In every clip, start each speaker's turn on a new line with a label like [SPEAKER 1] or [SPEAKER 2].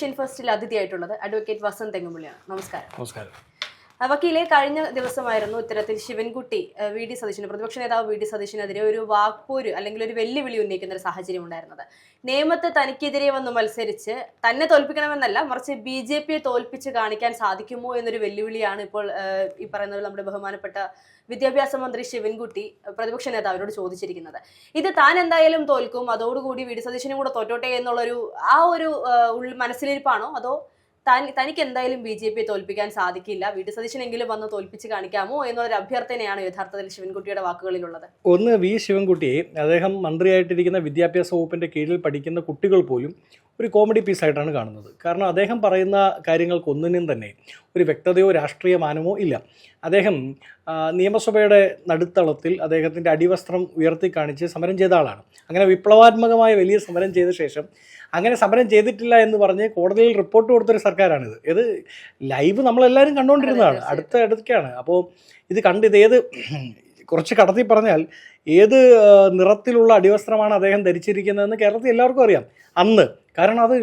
[SPEAKER 1] Asian ഫസ്റ്റിൽ അതിഥിയായിട്ടുള്ളത് advocate Vasant തെങ്ങുമുള്ളിയാണ് നമസ്കാരം.
[SPEAKER 2] നമസ്കാരം.
[SPEAKER 1] വക്കീലെ കഴിഞ്ഞ ദിവസമായിരുന്നു ഇത്തരത്തിൽ ശിവൻകുട്ടി വി. ഡി. സതീശന് പ്രതിപക്ഷ നേതാവ് വി. ഡി. സതീശനെതിരെ ഒരു വാക്പോര് അല്ലെങ്കിൽ ഒരു വെല്ലുവിളി ഉന്നയിക്കുന്ന ഒരു സാഹചര്യം ഉണ്ടായിരുന്നത്. നിയമത്തെ തനിക്കെതിരെ വന്ന് മത്സരിച്ച് തന്നെ തോൽപ്പിക്കണമെന്നല്ല മറിച്ച് ബി. ജെ. പിയെ തോൽപ്പിച്ച് കാണിക്കാൻ സാധിക്കുമോ എന്നൊരു വെല്ലുവിളിയാണ് ഇപ്പോൾ ഈ പറയുന്നത് നമ്മുടെ ബഹുമാനപ്പെട്ട വിദ്യാഭ്യാസ മന്ത്രി ശിവൻകുട്ടി പ്രതിപക്ഷ നേതാവിനോട് ചോദിച്ചിരിക്കുന്നത്. ഇത് താൻ എന്തായാലും തോൽക്കും അതോടുകൂടി വി. ഡി. സതീശനും കൂടെ തോറ്റോട്ടെ എന്നുള്ളൊരു ആ ഒരു ഉൾ മനസ്സിലിരിപ്പാണോ? അതോ തനിക്ക് എന്തായാലും ബി ജെ പിയെ തോൽപ്പിക്കാൻ സാധിക്കില്ല. വീട്ടു സതീശനെങ്കിലും വന്ന് തോൽപ്പിച്ച് കാണിക്കാമോ എന്നൊരു അഭ്യർത്ഥനയാണ് യഥാർത്ഥത്തിൽ ശിവൻകുട്ടിയുടെ വാക്കുകളിലുള്ളത്.
[SPEAKER 2] ഒന്ന് വി ശിവൻകുട്ടിയെ അദ്ദേഹം മന്ത്രിയായിട്ടിരിക്കുന്ന വിദ്യാഭ്യാസ വകുപ്പിന്റെ കീഴിൽ പഠിക്കുന്ന കുട്ടികൾ പോലും ഒരു കോമഡി പീസായിട്ടാണ് കാണുന്നത്. കാരണം അദ്ദേഹം പറയുന്ന കാര്യങ്ങൾക്കൊന്നിനും തന്നെ ഒരു വ്യക്തതയോ രാഷ്ട്രീയ മാനമോ ഇല്ല. അദ്ദേഹം നിയമസഭയുടെ നടുത്തളത്തിൽ അദ്ദേഹത്തിന്റെ അടിവസ്ത്രം ഉയർത്തി കാണിച്ച് സമരം ചെയ്ത ആളാണ്. അങ്ങനെ വിപ്ലവാത്മകമായ വലിയ സമരം ചെയ്ത ശേഷം അങ്ങനെ സമരം ചെയ്തിട്ടില്ല എന്ന് പറഞ്ഞ് കോടതിയിൽ റിപ്പോർട്ട് കൊടുത്തൊരു സർക്കാരാണിത്. ഇത് ലൈവ് നമ്മളെല്ലാവരും കണ്ടുകൊണ്ടിരുന്നതാണ് അടുത്ത അടുത്തൊക്കെയാണ്. അപ്പോൾ ഇത് കണ്ട് ഇത് ഏത് കുറച്ച് കടത്തി പറഞ്ഞാൽ ഏത് നിറത്തിലുള്ള അടിവസ്ത്രമാണ് അദ്ദേഹം ധരിച്ചിരിക്കുന്നതെന്ന് കേരളത്തിൽ എല്ലാവർക്കും അറിയാം. അന്ന്. കാരണം അത്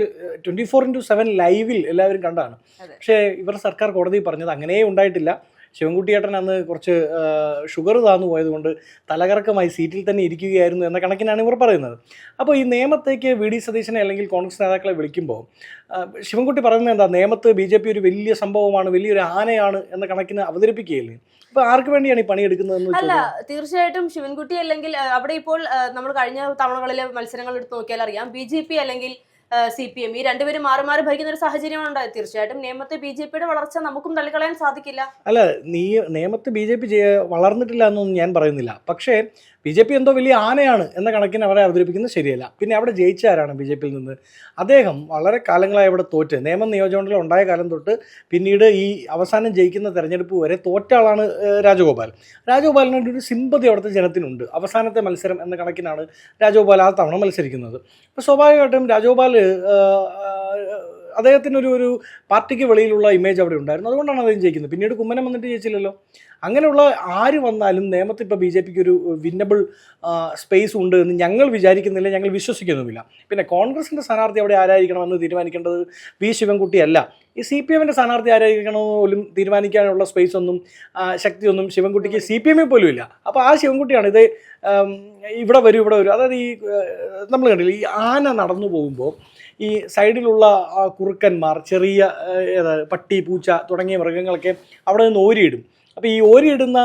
[SPEAKER 2] ട്വന്റി ഫോർ ഇന്റു സെവൻ ലൈവിൽ എല്ലാവരും കണ്ടാണ് പക്ഷേ ഇവർ സർക്കാർ കോടതി പറഞ്ഞത് അങ്ങനെയേ ഉണ്ടായിട്ടില്ല. ശിവൻകുട്ടിയേട്ടൻ അന്ന് കുറച്ച് ഷുഗർ താന്നു പോയതുകൊണ്ട് തലകറക്കമായി സീറ്റിൽ തന്നെ ഇരിക്കുകയായിരുന്നു എന്ന കണക്കിനാണ് ഇവർ പറയുന്നത്. അപ്പോൾ ഈ നിയമത്തേക്ക് വി ഡി സതീശനെ അല്ലെങ്കിൽ കോൺഗ്രസ് നേതാക്കളെ വിളിക്കുമ്പോൾ ശിവൻകുട്ടി പറയുന്നത് എന്താ? നിയമത്ത് ബി ജെ പി ഒരു വലിയ സംഭവമാണ് വലിയൊരു ആനയാണ് എന്ന കണക്കിന് അവതരിപ്പിക്കുകയില്ലേ? അപ്പൊ ആർക്ക് വേണ്ടിയാണ് ഈ പണിയെടുക്കുന്നതെന്ന്
[SPEAKER 1] അല്ല തീർച്ചയായിട്ടും ശിവൻകുട്ടി അല്ലെങ്കിൽ അവിടെ ഇപ്പോൾ നമ്മൾ കഴിഞ്ഞ തവണകളിലെ മത്സരങ്ങൾ എടുത്ത് നോക്കിയാൽ അറിയാം ബി ജെ പി അല്ലെങ്കിൽ സി പി എം. ഈ രണ്ടുപേരും മാറി മാറി ഭരിക്കുന്ന ഒരു സാഹചര്യമാണ് ഉണ്ടായത് തീർച്ചയായിട്ടും നിയമത്തെ ബി ജെ പിയുടെ വളർച്ച നമുക്കും തള്ളിക്കളയാൻ സാധിക്കില്ല.
[SPEAKER 2] അല്ല നീ നിയമത്തെ ബി ജെ പി വളർന്നിട്ടില്ല എന്നൊന്നും ഞാൻ പറയുന്നില്ല. പക്ഷേ ബി ജെ പി എന്തോ വലിയ ആനയാണ് എന്ന കണക്കിന് അവരെ അവതരിപ്പിക്കുന്നത് ശരിയല്ല. പിന്നെ അവിടെ ജയിച്ച ആരാണ് ബി ജെ പിയിൽ നിന്ന്? അദ്ദേഹം വളരെ കാലങ്ങളായി അവിടെ തോറ്റ്. നിയമ നിയോജകമണ്ഡലം ഉണ്ടായ കാലം തൊട്ട് പിന്നീട് ഈ അവസാനം ജയിക്കുന്ന തെരഞ്ഞെടുപ്പ് വരെ തോറ്റ ആളാണ് രാജഗോപാൽ. രാജഗോപാലിനോട് ഒരു സിമ്പതി അവിടുത്തെ ജനത്തിനുണ്ട്. അവസാനത്തെ മത്സരം എന്ന കണക്കിനാണ് രാജഗോപാൽ ആ തവണ മത്സരിക്കുന്നത്. അപ്പോൾ സ്വാഭാവികമായിട്ടും രാജഗോപാൽ അദ്ദേഹത്തിന് ഒരു ഒരു പാർട്ടിക്ക് വെളിയിലുള്ള ഇമേജ് അവിടെ ഉണ്ടായിരുന്നു. അതുകൊണ്ടാണ് അദ്ദേഹം ജയിക്കുന്നത്. പിന്നീട് കുമ്മനം വന്നിട്ട് ജയിച്ചില്ലല്ലോ. അങ്ങനെയുള്ള ആര് വന്നാലും നിയമത്തിൽ ഇപ്പോൾ ബി ജെ പിക്ക് ഒരു വിന്നബിൾ സ്പേസ് ഉണ്ട് എന്ന് ഞങ്ങൾ വിചാരിക്കുന്നില്ല ഞങ്ങൾ വിശ്വസിക്കുന്നുമില്ല. പിന്നെ കോൺഗ്രസിന്റെ സ്ഥാനാർത്ഥി അവിടെ ആരായിരിക്കണമെന്ന് തീരുമാനിക്കേണ്ടത് വി ശിവൻകുട്ടിയല്ല ഈ സി പി എമ്മിന്റെ സ്ഥാനാർത്ഥി ആരായിരിക്കണമെന്ന് പോലും തീരുമാനിക്കാനുള്ള സ്പേസ് ഒന്നും ശക്തിയൊന്നും ശിവൻകുട്ടിക്ക് സി പി എമ്മിൽ പോലും ഇല്ല. അപ്പോൾ ആ ശിവൻകുട്ടിയാണ് ഇത് ഇവിടെ വരും ഇവിടെ വരും. അതായത് ഈ നമ്മൾ കണ്ടില്ല ഈ ആന നടന്നു പോകുമ്പോൾ ഈ സൈഡിലുള്ള കുറുക്കന്മാർ ചെറിയ പട്ടി പൂച്ച തുടങ്ങിയ മൃഗങ്ങളൊക്കെ അവിടെ നിന്ന് ഓരിയിടും. അപ്പോൾ ഈ ഓരിയിടുന്ന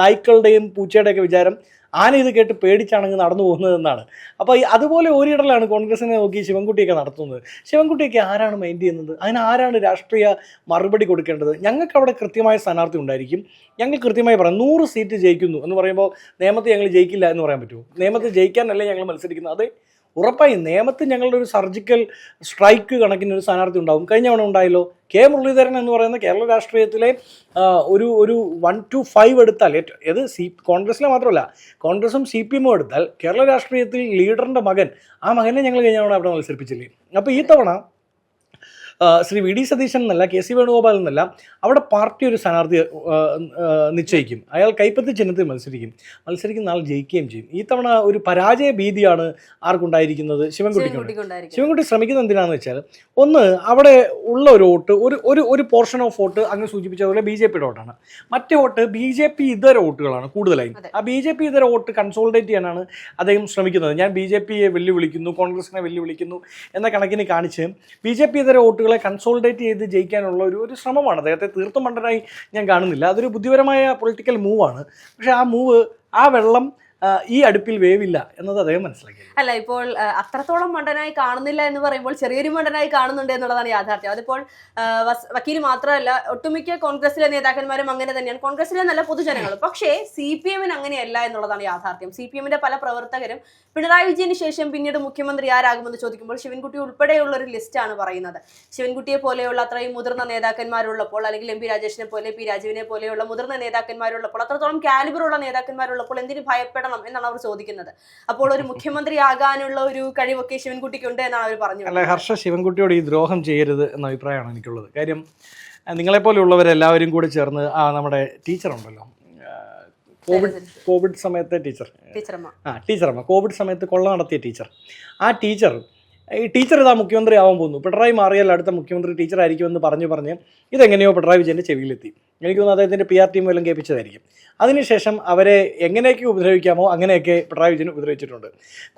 [SPEAKER 2] നായ്ക്കളുടെയും പൂച്ചയുടെയൊക്കെ വിചാരം ആന ഇത് കേട്ട് പേടിച്ചാണെങ്കിൽ നടന്നു പോകുന്നതെന്നാണ് അപ്പോൾ ഈ അതുപോലെ ഓരിയിടലാണ് കോൺഗ്രസിനെ നോക്കി ശിവൻകുട്ടിയൊക്കെ നടത്തുന്നത്. ശിവൻകുട്ടിയൊക്കെ ആരാണ് മൈൻഡ് ചെയ്യുന്നത്? അതിന് ആരാണ് രാഷ്ട്രീയ മറുപടി കൊടുക്കേണ്ടത്? ഞങ്ങൾക്ക് അവിടെ കൃത്യമായ സ്ഥാനാർത്ഥി ഉണ്ടായിരിക്കും. ഞങ്ങൾ കൃത്യമായി പറയാം നൂറ് സീറ്റ് ജയിക്കുന്നു എന്ന് പറയുമ്പോൾ നിയമത്തെ ഞങ്ങൾ ജയിക്കില്ല എന്ന് പറയാൻ പറ്റുമോ? നിയമത്തെ ജയിക്കാനല്ലേ ഞങ്ങൾ മത്സരിക്കുന്നത്? അത് ഉറപ്പായും നിയമത്തിൽ ഞങ്ങളുടെ ഒരു സർജിക്കൽ സ്ട്രൈക്ക് കണക്കിന് ഒരു സ്ഥാനാർത്ഥി ഉണ്ടാവും. കഴിഞ്ഞ തവണ ഉണ്ടായല്ലോ. കെ മുരളീധരൻ എന്ന് പറയുന്ന കേരള രാഷ്ട്രീയത്തിലെ ഒരു ഒരു വൺ ടു ഫൈവ് എടുത്താൽ ഏത്? സി കോൺഗ്രസിലെ മാത്രമല്ല കോൺഗ്രസും സി പി എമ്മും എടുത്താൽ കേരള രാഷ്ട്രീയത്തിൽ ലീഡറിന്റെ മകൻ ആ മകനെ ഞങ്ങൾ കഴിഞ്ഞ തവണ അവിടെ മത്സരിപ്പിച്ചില്ലേ? അപ്പോൾ ഈ തവണ ശ്രീ വി ഡി സതീശൻ എന്നല്ല കെ സി വേണുഗോപാൽ എന്നല്ല അവിടെ പാർട്ടി ഒരു സ്ഥാനാർത്ഥി നിശ്ചയിക്കും. അയാൾ കൈപ്പത്തി ചിഹ്നത്തിൽ മത്സരിക്കും. മത്സരിക്കുന്ന ആൾ ജയിക്കുകയും ചെയ്യും. ഈ തവണ ഒരു പരാജയ ഭീതിയാണ് ആർക്കുണ്ടായിരിക്കുന്നത്
[SPEAKER 1] ശിവൻകുട്ടി
[SPEAKER 2] ശിവൻകുട്ടി ശ്രമിക്കുന്നത് എന്തിനാണെന്ന് വെച്ചാൽ ഒന്ന് അവിടെ ഉള്ള ഒരു വോട്ട് ഒരു ഒരു ഒരു പോർഷൻ ഓഫ് വോട്ട് അങ്ങ് സൂചിപ്പിച്ച പോലെ ബി ജെ പിയുടെ വോട്ടാണ്. മറ്റേ വോട്ട് ബി ജെ പി ഇതര വോട്ടുകളാണ് കൂടുതലായും. ആ ബി ജെ പി ഇതര വോട്ട് കൺസോൾട്ടേറ്റ് ചെയ്യാനാണ് അദ്ദേഹം ശ്രമിക്കുന്നത്. ഞാൻ ബി ജെ പിയെ വെല്ലുവിളിക്കുന്നു കോൺഗ്രസിനെ വെല്ലുവിളിക്കുന്നു എന്ന കണക്കിന് കാണിച്ച് ബി ജെ പി ഇതര വോട്ടുകളെ കൺസോൾട്ടേറ്റ് ചെയ്ത് ജയിക്കാനുള്ള ഒരു ഒരു ശ്രമമാണ്. അദ്ദേഹത്തെ തീർത്തും മണ്ടനായി ഞാൻ കാണുന്നില്ല. അതൊരു ബുദ്ധിപരമായ പൊളിറ്റിക്കൽ മൂവാണ് പക്ഷേ ആ മൂവ് ആ വെള്ളം ഈ അടുപ്പിൽ വേവില്ല എന്നത് അദ്ദേഹം മനസ്സിലാക്കി.
[SPEAKER 1] അല്ല ഇപ്പോൾ അത്രത്തോളം മണ്ടനായി കാണുന്നില്ല എന്ന് പറയുമ്പോൾ ചെറിയൊരു മണ്ടനായി കാണുന്നുണ്ട് എന്നുള്ളതാണ് യാഥാർത്ഥ്യം. അതിപ്പോൾ വക്കീൽ മാത്രമല്ല ഒട്ടുമിക്ക കോൺഗ്രസിലെ നേതാക്കന്മാരും അങ്ങനെ തന്നെയാണ്. കോൺഗ്രസിലെ നല്ല പൊതുജനങ്ങൾ പക്ഷേ സി പി എമ്മിന് അങ്ങനെയല്ല എന്നുള്ളതാണ് യാഥാർത്ഥ്യം. സി പി എമ്മിന്റെ പല പ്രവർത്തകരും പിണറായി വിജയന് ശേഷം പിന്നീട് മുഖ്യമന്ത്രി ആരാകുമെന്ന് ചോദിക്കുമ്പോൾ ശിവൻകുട്ടി ഉൾപ്പെടെയുള്ള ഒരു ലിസ്റ്റാണ് പറയുന്നത്. ശിവൻകുട്ടിയെ പോലെയുള്ള അത്രയും മുതിർന്ന നേതാക്കന്മാരുള്ളപ്പോൾ അല്ലെങ്കിൽ എം പി രാജേഷിനെ പോലെ പി രാജീവിനെ പോലെയുള്ള മുതിർന്ന നേതാക്കന്മാരുള്ളപ്പോൾ അത്രത്തോളം കാലിബറുള്ള നേതാക്കന്മാരുള്ളപ്പോൾ എന്തിനു ഭയപ്പെടണം എന്നാണ് അവർ ചോദിക്കുന്നത്. അപ്പോൾ ഒരു മുഖ്യമന്ത്രി ആകാനുള്ള ഒരു കഴിവൊക്കെ ശിവൻകുട്ടിക്ക് ഉണ്ട് എന്നാണ് അവർ പറഞ്ഞത്
[SPEAKER 2] അല്ല ഹർഷ ശിവൻകുട്ടിയോട് ഈ ദ്രോഹം ചെയ്യരുത് എന്ന അഭിപ്രായമാണ് എനിക്കുള്ളത്. കാര്യം നിങ്ങളെപ്പോലെയുള്ളവരെല്ലാവരും കൂടി ചേർന്ന് ആ നമ്മുടെ ടീച്ചർ ഉണ്ടല്ലോ കോവിഡ് കോവിഡ് സമയത്തെ ടീച്ചർ. ആ ടീച്ചറമ്മ. കോവിഡ് സമയത്ത് കൊള്ള നടത്തിയ ടീച്ചർ. ആ ടീച്ചർ ഈ ടീച്ചർ ഇതാ മുഖ്യമന്ത്രി ആവാൻ പോകുന്നു. പിണറായി മാറിയാൽ അടുത്ത മുഖ്യമന്ത്രി ടീച്ചർ ആയിരിക്കുമെന്ന് പറഞ്ഞു പറഞ്ഞ് ഇതെങ്ങനെയോ പിണറായി വിജയന്റെ ചെവിയിലെത്തി. എനിക്ക് തോന്നുന്നു അദ്ദേഹത്തിന്റെ പി ആർ ടീം വല്ലതും കേൾപ്പിച്ചതായിരിക്കും. അതിനുശേഷം അവരെ എങ്ങനെയൊക്കെ ഉപദ്രവിക്കാമോ അങ്ങനെയൊക്കെ പിണറായി വിജയൻ ഉപദ്രവിച്ചിട്ടുണ്ട്.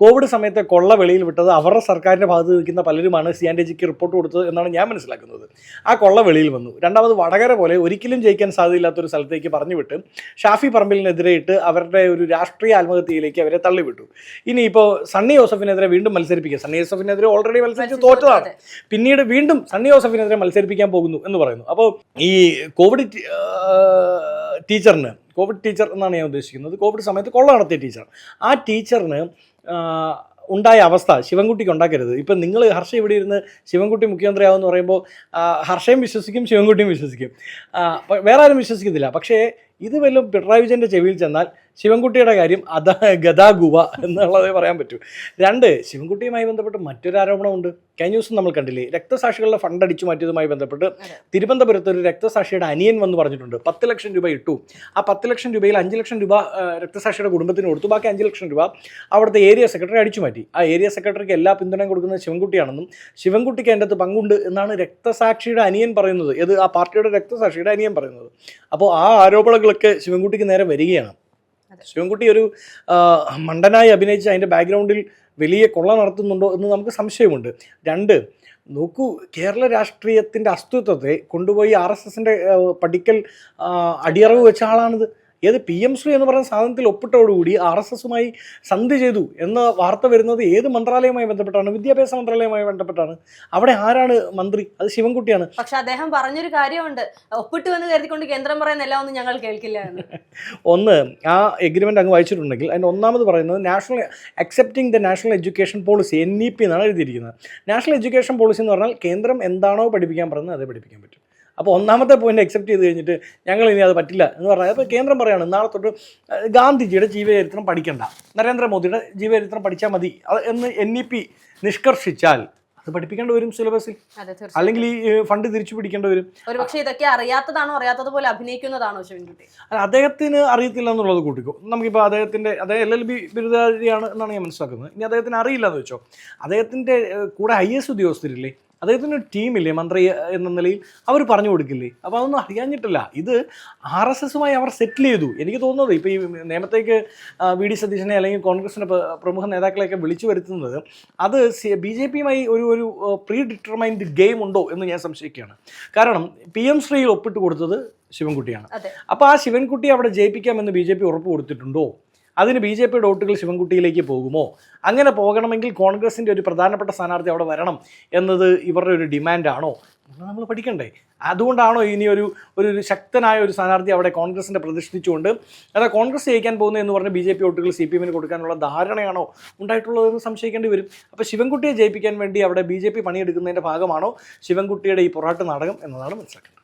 [SPEAKER 2] കോവിഡ് സമയത്തെ കൊള്ള വെളിയിൽ വിട്ടത് അവരുടെ സർക്കാരിന്റെ ഭാഗത്ത് നിൽക്കുന്ന പലരുമാണ് സി ആൻഡ് ജിക്ക് റിപ്പോർട്ട് കൊടുത്തത് എന്നാണ് ഞാൻ മനസ്സിലാക്കുന്നത്. ആ കൊള്ള വെളിയിൽ വന്നു. രണ്ടാമത് വടകര പോലെ ഒരിക്കലും ജയിക്കാൻ സാധ്യതയില്ലാത്തൊരു സ്ഥലത്തേക്ക് പറഞ്ഞു വിട്ട് ഷാഫി പറമ്പിലിനെതിരെയിട്ട് അവരുടെ ഒരു രാഷ്ട്രീയ ആത്മഹത്യയിലേക്ക് അവരെ തള്ളിവിട്ടു. ഇനിയിപ്പോൾ സണ്ണി ജോസഫിനെതിരെ വീണ്ടും മത്സരിപ്പിക്കുക സണ്ണി ജോസഫിനെതിരെ ഓൾറെഡി മത്സരിച്ച് തോറ്റതാണ്. പിന്നീട് വീണ്ടും സണ്ണി ജോസഫിനെതിരെ മത്സരിപ്പിക്കാൻ പോകുന്നു എന്ന് പറയുന്നു. അപ്പോൾ ഈ കോവിഡ് ടീച്ചറിന് കോവിഡ് ടീച്ചർ എന്നാണ് ഞാൻ ഉദ്ദേശിക്കുന്നത്. കോവിഡ് സമയത്ത് കൊള്ള നടത്തിയ ടീച്ചർ. ആ ടീച്ചറിന് ഉണ്ടായ അവസ്ഥ ശിവൻകുട്ടിക്ക് ഉണ്ടാക്കരുത്. ഇപ്പം നിങ്ങൾ ഹർഷ ഇവിടെ ഇരുന്ന് ശിവൻകുട്ടി മുഖ്യമന്ത്രിയാവെന്ന് പറയുമ്പോൾ ഹർഷയും വിശ്വസിക്കും ശിവൻകുട്ടിയും വിശ്വസിക്കും. വേറെ ആരും വിശ്വസിക്കത്തില്ല. പക്ഷേ ഇത് വല്ലതും പിണറായി വിജയന്റെ ചെവിയിൽ ചെന്നാൽ ശിവൻകുട്ടിയുടെ കാര്യം അതാ ഗതാഗുവ എന്നുള്ളതേ പറയാൻ പറ്റൂ. രണ്ട് ശിവൻകുട്ടിയുമായി ബന്ധപ്പെട്ട് മറ്റൊരു ആരോപണമുണ്ട്. കഴിഞ്ഞ ദിവസം നമ്മൾ കണ്ടില്ലേ രക്തസാക്ഷികളുടെ ഫണ്ട് അടിച്ചു മാറ്റിയതുമായി ബന്ധപ്പെട്ട്. തിരുവനന്തപുരത്ത് ഒരു രക്തസാക്ഷിയുടെ അനിയൻ വന്ന് പറഞ്ഞിട്ടുണ്ട്. പത്ത് ലക്ഷം രൂപ ഇട്ടു. ആ പത്ത് ലക്ഷം രൂപയിൽ അഞ്ച് ലക്ഷം രൂപ രക്തസാക്ഷിയുടെ കുടുംബത്തിന് കൊടുത്തു. ബാക്കി അഞ്ച് ലക്ഷം രൂപ അവിടുത്തെ ഏരിയ സെക്രട്ടറി അടിച്ചു മാറ്റി. ആ ഏരിയ സെക്രട്ടറിക്ക് എല്ലാ പിന്തുണയും കൊടുക്കുന്നത് ശിവൻകുട്ടിയാണെന്നും ശിവൻകുട്ടിക്ക് അതിന്റെ അകത്ത് പങ്കുണ്ട് എന്നാണ് രക്തസാക്ഷിയുടെ അനിയൻ പറയുന്നത്. ഇത് ആ പാർട്ടിയുടെ രക്തസാക്ഷിയുടെ അനിയൻ പറയുന്നത്. അപ്പോൾ ആ ആരോപണങ്ങളൊക്കെ ശിവൻകുട്ടിക്ക് നേരെ വരികയാണ്. ശിവൻകുട്ടി ഒരു മണ്ടനായി അഭിനയിച്ച് അതിന്റെ ബാക്ക്ഗ്രൗണ്ടിൽ വലിയ കൊള്ള നടത്തുന്നുണ്ടോ എന്ന് നമുക്ക് സംശയമുണ്ട്. രണ്ട് നോക്കൂ കേരള രാഷ്ട്രീയത്തിന്റെ അസ്തിത്വത്തെ കൊണ്ടുപോയി ആർ എസ് എസിന്റെ പഠിക്കൽ ആ, അടിയറവ് വെച്ച ആളാണിത്. ഏത് പി എം ശ്രീ എന്ന് പറയുന്ന സാധനത്തിൽ ഒപ്പിട്ടോടുകൂടി ആർ എസ് എസുമായി സന്ധി ചെയ്തു എന്ന വാർത്ത വരുന്നത് ഏത് മന്ത്രാലയവുമായി ബന്ധപ്പെട്ടാണ്? വിദ്യാഭ്യാസ മന്ത്രാലയവുമായി ബന്ധപ്പെട്ടാണ്. അവിടെ ആരാണ് മന്ത്രി? അത് ശിവൻകുട്ടിയാണ്.
[SPEAKER 1] പക്ഷെ അദ്ദേഹം പറഞ്ഞൊരു കാര്യമുണ്ട്. ഒപ്പിട്ടു എന്ന് കരുതിക്കൊണ്ട് കേന്ദ്രം പറയുന്ന എല്ലാം ഒന്നും ഞങ്ങൾ കേൾക്കില്ല
[SPEAKER 2] ഒന്ന് ആ എഗ്രിമെന്റ് അങ്ങ് വായിച്ചിട്ടുണ്ടെങ്കിൽ അതിന്റെ ഒന്നാമത് പറയുന്നത് national accepting the national education policy N E P എന്നാണ് എഴുതിയിരിക്കുന്നത്. നാഷണൽ എഡ്യൂക്കേഷൻ പോളിസി എന്ന് പറഞ്ഞാൽ കേന്ദ്രം എന്താണോ പഠിപ്പിക്കാൻ പറയുന്നത് അതേ പഠിപ്പിക്കാൻ പറ്റും. അപ്പോൾ ഒന്നാമത്തെ പോയിന്റ് അക്സെപ്റ്റ് ചെയ്ത് കഴിഞ്ഞിട്ട് ഞങ്ങൾ ഇനി അത് പറ്റില്ല എന്ന് പറഞ്ഞാൽ അപ്പോൾ കേന്ദ്രം പറയുകയാണ് നാളെ തൊട്ട് ഗാന്ധിജിയുടെ ജീവചരിത്രം പഠിക്കണ്ട. നരേന്ദ്രമോദിയുടെ ജീവചരിത്രം പഠിച്ചാൽ മതി. അത് എന്ന് എൻ ഇ പി നിഷ്കർഷിച്ചാൽ അത് പഠിപ്പിക്കേണ്ടി വരും സിലബസിൽ അല്ലെങ്കിൽ ഈ ഫണ്ട് തിരിച്ചു പിടിക്കേണ്ടി വരും.
[SPEAKER 1] ഒരു പക്ഷേ ഇതൊക്കെ അറിയാത്തതാണോ അറിയാത്തതുപോലെ അഭിനയിക്കുന്നതാണോ ശിവൻകുട്ടി?
[SPEAKER 2] അല്ല അദ്ദേഹത്തിന് അറിയത്തില്ല എന്നുള്ളത് കൂട്ടിക്കോ. നമുക്കിപ്പോൾ അദ്ദേഹത്തിന്റെ അദ്ദേഹം എൽ എൽ ബി ബിരുദാരിയാണ് എന്നാണ് ഞാൻ മനസ്സിലാക്കുന്നത്. ഇനി അദ്ദേഹത്തിന് അറിയില്ല എന്ന് വെച്ചോ. അദ്ദേഹത്തിന്റെ കൂടെ ഐ എസ് ഉദ്യോഗസ്ഥരില്ലേ? അദ്ദേഹത്തിന് ഒരു ടീമില്ലേ മന്ത്രി എന്ന നിലയിൽ അവർ പറഞ്ഞു കൊടുക്കില്ലേ? അപ്പോൾ അതൊന്നും അറിയാഞ്ഞിട്ടില്ല. ഇത് ആർ എസ് എസുമായി അവർ സെറ്റിൽ ചെയ്തു. എനിക്ക് തോന്നുന്നത് ഇപ്പോൾ ഈ നിയമത്തേക്ക് വി ഡി സതീശനെ അല്ലെങ്കിൽ കോൺഗ്രസിന്റെ പ്രമുഖ നേതാക്കളെയൊക്കെ വിളിച്ചു വരുത്തുന്നത് അത് ബി ജെ പിയുമായി ഒരു ഒരു പ്രീ ഡിറ്റർമൈൻഡ് ഗെയിം ഉണ്ടോ എന്ന് ഞാൻ സംശയിക്കുകയാണ്. കാരണം പി എം ശ്രീയിൽ ഒപ്പിട്ട് കൊടുത്തത് ശിവൻകുട്ടിയാണ്. അപ്പോൾ ആ ശിവൻകുട്ടി അവിടെ ജയിപ്പിക്കാമെന്ന് ബി ജെ പി ഉറപ്പ് കൊടുത്തിട്ടുണ്ടോ? അതിന് ബി ജെ പിയുടെ വോട്ടുകൾ ശിവൻകുട്ടിയിലേക്ക് പോകുമോ? അങ്ങനെ പോകണമെങ്കിൽ കോൺഗ്രസിന്റെ ഒരു പ്രധാനപ്പെട്ട സ്ഥാനാർത്ഥി അവിടെ വരണം എന്നത് ഇവരുടെ ഒരു ഡിമാൻഡാണോ? നമ്മൾ പഠിക്കണ്ടേ. അതുകൊണ്ടാണോ ഇനി ഒരു ഒരു ശക്തനായ ഒരു സ്ഥാനാർത്ഥി അവിടെ കോൺഗ്രസിന്റെ പ്രതിഷ്ഠിച്ചുകൊണ്ട് അതാ കോൺഗ്രസ് ജയിക്കാൻ പോകുന്നത് എന്ന് പറഞ്ഞ് ബി ജെ പി വോട്ടുകൾ സി പി എമ്മിന് കൊടുക്കാനുള്ള ധാരണയാണോ ഉണ്ടായിട്ടുള്ളതെന്ന് സംശയിക്കേണ്ടി വരും. അപ്പോൾ ശിവൻകുട്ടിയെ ജയിപ്പിക്കാൻ വേണ്ടി അവിടെ ബി ജെ പി പണിയെടുക്കുന്നതിന്റെ ഭാഗമാണോ ശിവൻകുട്ടിയുടെ ഈ പൊറാട്ട് നാടകം എന്നതാണ് മനസ്സിലാക്കേണ്ടത്.